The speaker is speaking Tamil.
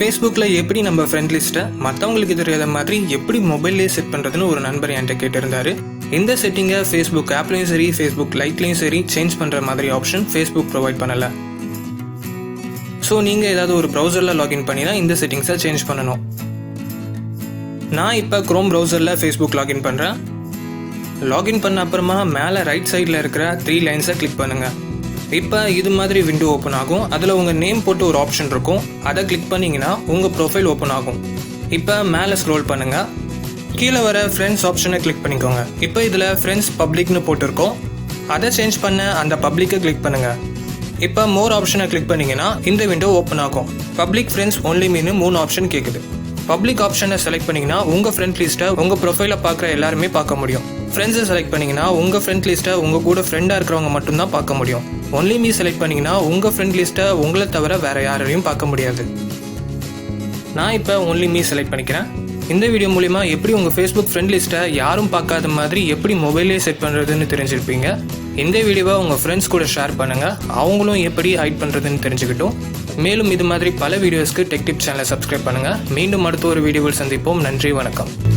ஃபேஸ்புக்கில் எப்படி நம்ம ஃப்ரெண்ட் லிஸ்ட்டை மற்றவங்களுக்கு தெரியாத மாதிரி எப்படி மொபைல்லே செட் பண்ணுறதுன்னு ஒரு நண்பர் என்கிட்ட கேட்டிருந்தாரு. இந்த செட்டிங்கை ஃபேஸ்புக் ஆப்லையும் சரி ஃபேஸ்புக் லைட்லையும் சரி சேஞ்ச் பண்ணுற மாதிரி ஆப்ஷன் ஃபேஸ்புக் ப்ரொவைட் பண்ணலை. ஸோ நீங்கள் ஏதாவது ஒரு ப்ரௌசரில் லாகின் பண்ணி தான் இந்த செட்டிங்ஸை சேஞ்ச் பண்ணணும். நான் இப்போ க்ரோம் ப்ரௌசரில் ஃபேஸ்புக் லாகின் பண்ணுறேன் லாகின் பண்ண அப்புறமா மேலே ரைட் சைடில் இருக்கிற த்ரீ லைன்ஸை கிளிக் பண்ணுங்கள் இப்போ இது மாதிரி விண்டோ ஓப்பன் ஆகும். அதில் உங்கள் நேம் போட்டு ஒரு ஆப்ஷன் இருக்கும். அதை கிளிக் பண்ணிங்கன்னா உங்கள் ப்ரொஃபைல் ஓப்பன் ஆகும். இப்போ மேலே ஸ்க்ரோல் பண்ணுங்கள் கீழே வர ஃப்ரெண்ட்ஸ் ஆப்ஷனை கிளிக் பண்ணிக்கோங்க. இப்போ இதில் ஃப்ரெண்ட்ஸ் பப்ளிக்னு போட்டிருக்கோம். அதை சேஞ்ச் பண்ண அந்த பப்ளிக்கை கிளிக் பண்ணுங்கள் இப்போ மோர் ஆப்ஷனை கிளிக் பண்ணிங்கன்னா இந்த விண்டோ ஓப்பன் ஆகும். பப்ளிக் ஃப்ரெண்ட்ஸ் ஒன்லி மீனு மூணு ஆப்ஷன் கேட்குது பப்ளிக் ஆப்ஷனை செலக்ட் பண்ணீங்கன்னா உங்கள் ஃப்ரெண்ட் லிஸ்ட்டை உங்கள் ப்ரொஃபைலை பார்க்குற எல்லாருமே பார்க்க முடியும். ஃப்ரெண்ட்ஸை செலக்ட் பண்ணீங்கன்னா உங்கள் ஃப்ரெண்ட் லிஸ்ட்டை உங்கள் கூட ஃப்ரெண்டாக இருக்கிறவங்க மட்டும்தான் பார்க்க முடியும். ஒன்லி மீ செலக்ட் பண்ணீங்கன்னா உங்கள் ஃப்ரெண்ட் லிஸ்ட்டை உங்களை தவிர வேற யாரையும் பார்க்க முடியாது. நான் இப்போ ஒன்லி மீ செலக்ட் பண்ணிக்கிறேன். இந்த வீடியோ மூலிமா எப்படி உங்கள் ஃபேஸ்புக் ஃப்ரெண்ட் லிஸ்ட்டை யாரும் பார்க்காத மாதிரி எப்படி மொபைலே செட் பண்ணுறதுன்னு தெரிஞ்சிருப்பீங்க. இந்த வீடியோவை உங்கள் ஃப்ரெண்ட்ஸ் கூட ஷேர் பண்ணுங்கள் அவங்களும் எப்படி ஹைட் பண்ணுறதுன்னு தெரிஞ்சுக்கிட்டும். மேலும் இது மாதிரி பல வீடியோஸ்க்கு டெக்டிப் சேனலை சப்ஸ்கிரைப் பண்ணுங்கள் மீண்டும் அடுத்த ஒரு வீடியோவில் சந்திப்போம். நன்றி வணக்கம்.